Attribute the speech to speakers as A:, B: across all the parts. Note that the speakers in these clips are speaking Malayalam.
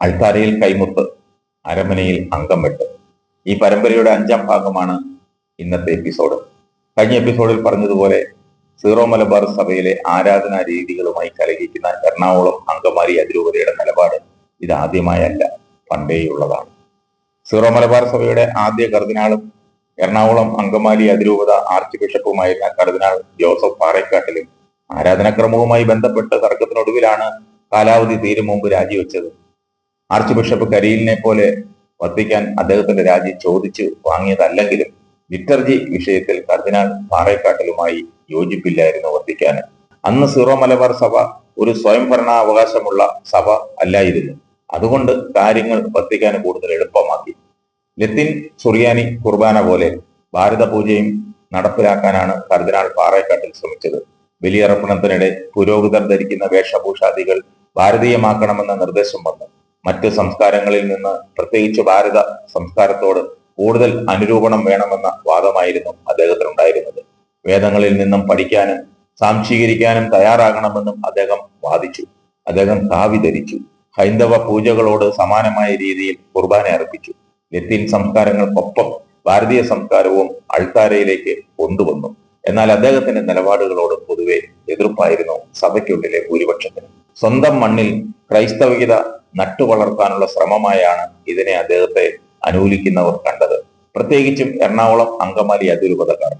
A: അൾത്താരയിൽ കൈമുത്ത് അരമനയിൽ അംഗം വെട്ട്. ഈ പരമ്പരയുടെ അഞ്ചാം ഭാഗമാണ് ഇന്നത്തെ എപ്പിസോഡ്. കഴിഞ്ഞ എപ്പിസോഡിൽ പറഞ്ഞതുപോലെ സീറോ മലബാർ സഭയിലെ ആരാധനാ രീതികളുമായി കലഹിക്കുന്ന എറണാകുളം അങ്കമാലി അതിരൂപതയുടെ നിലപാട് ഇതാദ്യമായല്ല പണ്ടേയുള്ളതാണ് സീറോ മലബാർ സഭയുടെ ആദ്യ കർദിനാളും എറണാകുളം അങ്കമാലി അതിരൂപത ആർച്ച് ബിഷപ്പുമായിരുന്ന കർദിനാൾ ജോസഫ് പാറേക്കാട്ടിലും ആരാധനാക്രമവുമായി ബന്ധപ്പെട്ട് തർക്കത്തിനൊടുവിലാണ് കാലാവധി തീരും മുമ്പ് രാജിവെച്ചത്. ആർച്ച് ബിഷപ്പ് കരീലിനെ പോലെ വർദ്ധിക്കാൻ അദ്ദേഹത്തിന്റെ രാജി ചോദിച്ചു വാങ്ങിയതല്ലെങ്കിലും ലിറ്റർജി വിഷയത്തിൽ കർദിനാൾ പാറേക്കാട്ടലുമായി യോജിപ്പില്ലായിരുന്നു വർദ്ധിക്കാൻ അന്ന് സീറോ മലബാർ സഭ ഒരു സ്വയംഭരണാവകാശമുള്ള സഭ അല്ലായിരുന്നു. അതുകൊണ്ട് കാര്യങ്ങൾ വർദ്ധിക്കാൻ കൂടുതൽ എളുപ്പമാക്കി. ലത്തിൻ സുറിയാനി കുർബാന പോലെ ഭാരത പൂജയും നടപ്പിലാക്കാനാണ് കർദിനാൾ പാറേക്കാട്ടിൽ ശ്രമിച്ചത്. ബലിയർപ്പണത്തിനിടെ പുരോഹിതർ ധരിക്കുന്ന വേഷഭൂഷാദികൾ ഭാരതീയമാക്കണമെന്ന നിർദ്ദേശം വന്നു. മറ്റ് സംസ്കാരങ്ങളിൽ നിന്ന് പ്രത്യേകിച്ച് ഭാരത സംസ്കാരത്തോട് കൂടുതൽ അനുരൂപണം വേണമെന്ന വാദമായിരുന്നു അദ്ദേഹത്തിനുണ്ടായിരുന്നത്. വേദങ്ങളിൽ നിന്നും പഠിക്കാനും സാംശീകരിക്കാനും തയ്യാറാകണമെന്നും അദ്ദേഹം വാദിച്ചു. അദ്ദേഹം കാവി ധരിച്ചു. ഹൈന്ദവ പൂജകളോട് സമാനമായ രീതിയിൽ കുർബാന അർപ്പിച്ചു. ലത്തീൻ സംസ്കാരങ്ങൾക്കൊപ്പം ഭാരതീയ സംസ്കാരവും അൾത്താരയിലേക്ക് കൊണ്ടുവന്നു. എന്നാൽ അദ്ദേഹത്തിന്റെ നിലപാടുകളോട് പൊതുവെ എതിർപ്പായിരുന്നു സഭയ്ക്കുള്ളിലെ ഭൂരിപക്ഷത്തിന്. സ്വന്തം മണ്ണിൽ ക്രൈസ്തവികത നട്ടുവളർത്താനുള്ള ശ്രമമായാണ് ഇതിനെ അദ്ദേഹത്തെ അനുകൂലിക്കുന്നവർ കണ്ടത്. പ്രത്യേകിച്ചും എറണാകുളം അങ്കമാലി അതിരൂപതക്കാർ.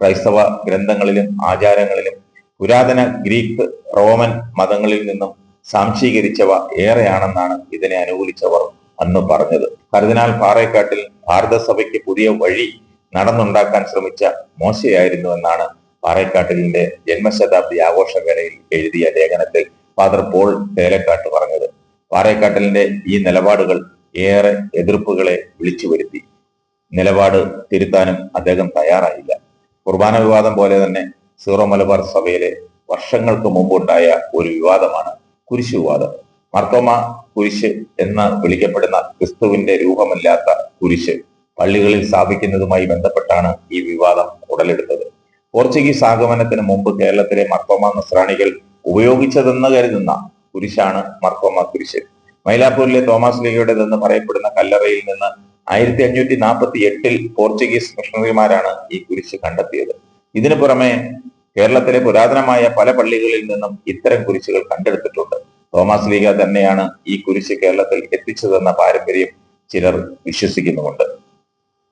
A: ക്രൈസ്തവ ഗ്രന്ഥങ്ങളിലും ആചാരങ്ങളിലും പുരാതന ഗ്രീക്ക് റോമൻ മതങ്ങളിൽ നിന്നും സാംശീകരിച്ചവ ഏറെയാണെന്നാണ് ഇതിനെ അനുകൂലിച്ചവർ അന്ന് പറഞ്ഞത്. കർദിനാൾ പാറേക്കാട്ടിൽ ഭാരതസഭയ്ക്ക് പുതിയ വഴി നടന്നുണ്ടാക്കാൻ ശ്രമിച്ച മോശയായിരുന്നു എന്നാണ് പാറേക്കാട്ടിലിന്റെ ജന്മശതാബ്ദി ആഘോഷവേളയിൽ എഴുതിയ ലേഖനത്തിൽ ഫാദർ പോൾ തേലക്കാട്ട് പറഞ്ഞത്. പാറേക്കാട്ടലിന്റെ ഈ നിലപാടുകൾ ഏറെ എതിർപ്പുകളെ വിളിച്ചു വരുത്തി. നിലപാട് തിരുത്താനും അദ്ദേഹം തയ്യാറായില്ല. കുർബാന വിവാദം പോലെ തന്നെ സീറോ മലബാർ സഭയിലെ വർഷങ്ങൾക്ക് മുമ്പുണ്ടായ ഒരു വിവാദമാണ് കുരിശ് വിവാദം. മർത്തോമ കുരിശ് എന്ന് വിളിക്കപ്പെടുന്ന ക്രിസ്തുവിന്റെ രൂപമല്ലാത്ത കുരിശ് പള്ളികളിൽ സ്ഥാപിക്കുന്നതുമായി ബന്ധപ്പെട്ടാണ് ഈ വിവാദം ഉടലെടുത്തത്. പോർച്ചുഗീസ് ആഗമനത്തിന് മുമ്പ് കേരളത്തിലെ മർത്തോമ നസ്രാണികൾ ഉപയോഗിച്ചതെന്ന് കരുതുന്ന കുരിശാണ് മർത്തോമ കുരിശ്. മൈലാപ്പൂരിലെ തോമസ് ലീഗയുടേതെന്ന് പറയപ്പെടുന്ന കല്ലറയിൽ നിന്ന് ആയിരത്തി അഞ്ഞൂറ്റി നാൽപ്പത്തി എട്ടിൽ പോർച്ചുഗീസ് മിഷണറിമാരാണ് ഈ കുരിശ് കണ്ടെത്തിയത്. ഇതിനു പുറമെ കേരളത്തിലെ പുരാതനമായ പല പള്ളികളിൽ നിന്നും ഇത്തരം കുരിശുകൾ കണ്ടെടുത്തിട്ടുണ്ട്. തോമസ് ലീഗ തന്നെയാണ് ഈ കുരിശ് കേരളത്തിൽ എത്തിച്ചതെന്ന പാരമ്പര്യം ചിലർ വിശ്വസിക്കുന്നുമുണ്ട്.